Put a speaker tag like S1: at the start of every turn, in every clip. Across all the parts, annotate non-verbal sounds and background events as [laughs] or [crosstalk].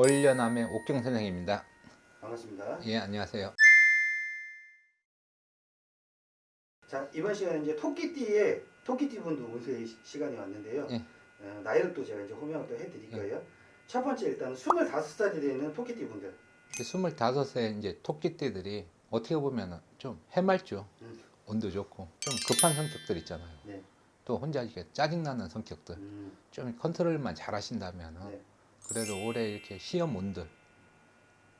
S1: 월련함의 옥경 선생입니다.
S2: 반갑습니다.
S1: 예, 안녕하세요.
S2: 자 이번 시간에 이제 토끼띠의 토끼띠 분도 운세 시- 시간이 왔는데요.
S1: 예.
S2: 어, 나이를 또 제가 이제 호명을 또 해드릴 거예요. 첫 번째 일단 25살이 되는 토끼띠 분들.
S1: 25세 이제 토끼띠들이 어떻게 보면 좀 해맑죠.
S2: 음.
S1: 온도 좋고 좀 급한 성격들 있잖아요.
S2: 네.
S1: 또 혼자 이렇게 짜증나는 성격들
S2: 음,
S1: 좀 컨트롤만 잘 하신다면
S2: 네.
S1: 그래도 올해 이렇게 시험 운들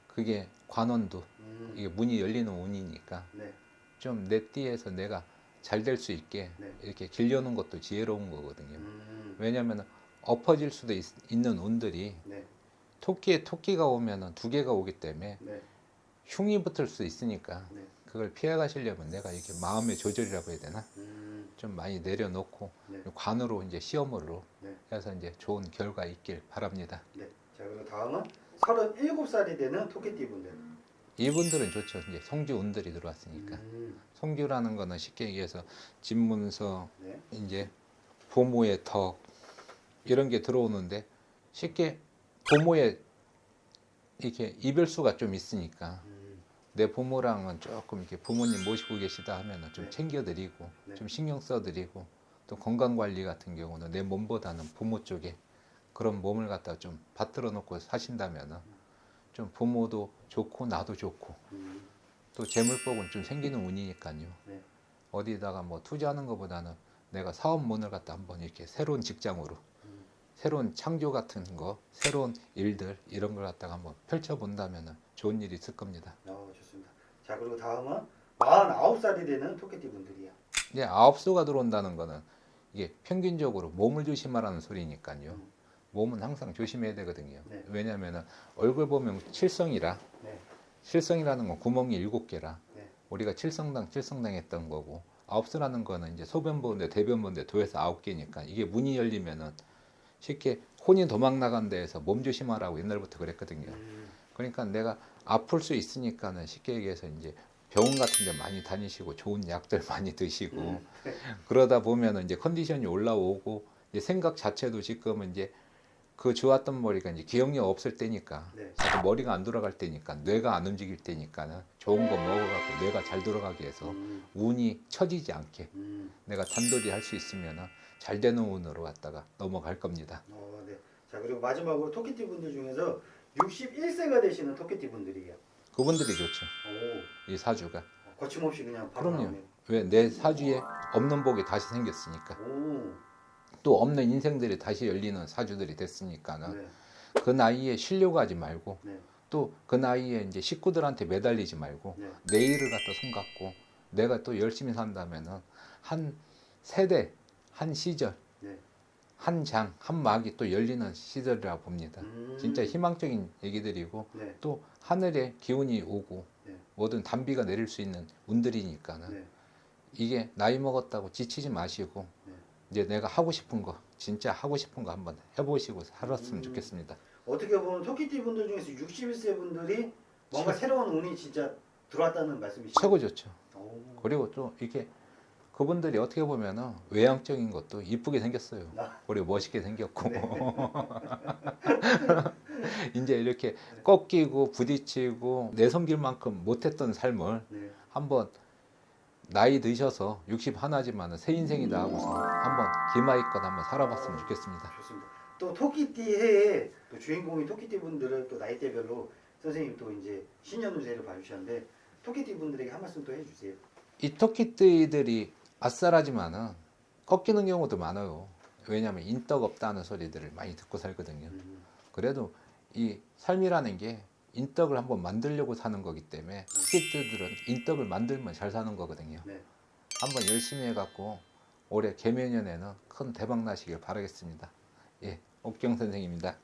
S1: 그게 관원도
S2: 음,
S1: 이게 문이 열리는 운이니까
S2: 네.
S1: 좀내 띠에서 내가 잘 될 수 있게
S2: 네.
S1: 이렇게 길려놓은 것도 지혜로운 거거든요.
S2: 음,
S1: 왜냐하면 엎어질 수도 있, 는 운들이
S2: 네.
S1: 토끼에 토끼가 오면은 두 개가 오기 때문에
S2: 네.
S1: 흉이 붙을 수 있으니까
S2: 네.
S1: 그걸 피해 가시려면 내가 이렇게 마음의 조절이라고 해야 되나
S2: 음,
S1: 좀 많이 내려놓고
S2: 네.
S1: 관으로 이제 시험으로
S2: 네.
S1: 해서 이제 좋은 결과 있길 바랍니다.
S2: 네. 자 그리고 다음은 37살이 되는 토끼띠 분들.
S1: 이분들은 좋죠. 이제 성주 운들이 들어왔으니까
S2: 음,
S1: 성주라는 거는 쉽게 얘기해서 집문서
S2: 네.
S1: 이제 부모의 덕 이런 게 들어오는데 쉽게 부모의 이렇게 이별수가 좀 있으니까
S2: 음,
S1: 내 부모랑은 조금 이렇게 부모님 모시고 계시다 하면은 좀
S2: 네.
S1: 챙겨드리고
S2: 네.
S1: 좀 신경 써드리고 또 건강 관리 같은 경우는 내 몸보다는 부모 쪽에 그런 몸을 갖다 좀 받들어 놓고 사신다면은 좀 부모도 좋고 나도 좋고
S2: 음,
S1: 또 재물복은 좀 생기는 운이니까요.
S2: 네.
S1: 어디다가 뭐 투자하는 것보다는 내가 사업문을 갖다 한번 이렇게 새로운 직장으로
S2: 음,
S1: 새로운 창조 같은 거, 새로운 일들 이런 걸 갖다가 한번 펼쳐 본다면은 좋은 일이 있을 겁니다.
S2: 어, 좋습니다. 자 그리고 다음은 49살이 되는 토끼띠 분들이야.
S1: 이제 아홉 수가 들어온다는 거는 이게 평균적으로 몸을 조심하라는 소리니까요.
S2: 음,
S1: 몸은 항상 조심해야 되거든요.
S2: 네.
S1: 왜냐하면 얼굴 보면 칠성이라
S2: 네.
S1: 칠성이라는 건 구멍이 일곱 개라
S2: 네.
S1: 우리가 칠성당 칠성당 했던 거고 아홉 수라는 거는 이제 소변 보는데 대변 보는데 도에서 아홉 개니까 이게 문이 열리면은 쉽게 혼이 도망 나간 데에서 몸 조심하라고 옛날부터 그랬거든요.
S2: 음,
S1: 그러니까 내가 아플 수 있으니까는 쉽게 얘기해서 이제 병원 같은 데 많이 다니시고 좋은 약들 [laughs] 많이 드시고
S2: 음,
S1: 그러다 보면은 이제 컨디션이 올라오고 이제 생각 자체도 지금은 이제 그 좋았던 머리가 이제 기억력 없을 때니까
S2: 네.
S1: 자꾸 머리가 안 돌아갈 때니까 뇌가 안 움직일 때니까는 좋은 거 먹어갖고 뇌가 잘 돌아가게 해서
S2: 음,
S1: 운이 처지지 않게
S2: 음.
S1: 내가 단돌이 할 수 있으면은 잘 되는 운으로 왔다가 넘어갈 겁니다.
S2: 어, 네. 자 그리고 마지막으로 토끼띠 분들 중에서 61세가 되시는 토끼띠 분들이에요.
S1: 그분들이 좋죠.
S2: 오,
S1: 이 사주가
S2: 어, 거침없이 그냥 바로
S1: 그럼요.
S2: 나오네요.
S1: 왜 내 사주에 없는 복이 다시 생겼으니까
S2: 오,
S1: 또 없는 인생들이 다시 열리는 사주들이 됐으니까 는
S2: 네,
S1: 그 나이에 쉬려고 하지 말고
S2: 네,
S1: 또 그 나이에 이제 식구들한테 매달리지 말고
S2: 네.
S1: 내일을 갖다 손 갖고 내가 또 열심히 산다면은 한 세대, 한 시절,
S2: 네.
S1: 한 장, 한 막이 또 열리는 시절이라 봅니다.
S2: 음,
S1: 진짜 희망적인 얘기들이고
S2: 네,
S1: 또 하늘에 기운이 오고
S2: 네.
S1: 뭐든 단비가 내릴 수 있는 운들이니까는
S2: 네.
S1: 이게 나이 먹었다고 지치지 마시고
S2: 네.
S1: 이제 내가 하고 싶은 거 진짜 하고 싶은 거 한번 해보시고 살았으면
S2: 음.
S1: 좋겠습니다.
S2: 어떻게 보면 토끼띠 분들 중에서 61세 분들이 뭔가
S1: 최-
S2: 새로운 운이 진짜 들어왔다는 말씀이시죠?
S1: 최고 좋죠.
S2: 오,
S1: 그리고 또 이렇게 그분들이 어떻게 보면은 외향적인 것도 이쁘게 생겼어요.
S2: 아.
S1: 그리고 멋있게 생겼고
S2: 네. [laughs]
S1: 이제 이렇게 꺾이고 부딪히고 내성길 만큼 못했던 삶을
S2: 네.
S1: 한번 나이 드셔서 60 하나지만은 새 인생이다 하고서 한번 기마이껏 한번 살아봤으면 좋겠습니다.
S2: 좋습니다. 또 토끼띠 해에 또 주인공이 토끼띠 분들을 또 나이대별로 선생님 또 이제 신년 운세를 봐주셨는데 토끼띠 분들에게 한 말씀 또 해주세요.
S1: 이 토끼띠들이 아싸라지만은 꺾이는 경우도 많아요. 왜냐하면 인덕 없다는 소리들을 많이 듣고 살거든요.
S2: 음,
S1: 그래도 이 삶이라는 게 인덕을 한번 만들려고 사는 거기 때문에 토끼띠들은 인덕을 만들면 잘 사는 거거든요.
S2: 네.
S1: 한번 열심히 해갖고 올해 개면연에는 큰 대박 나시길 바라겠습니다. 예, 옥경 선생입니다.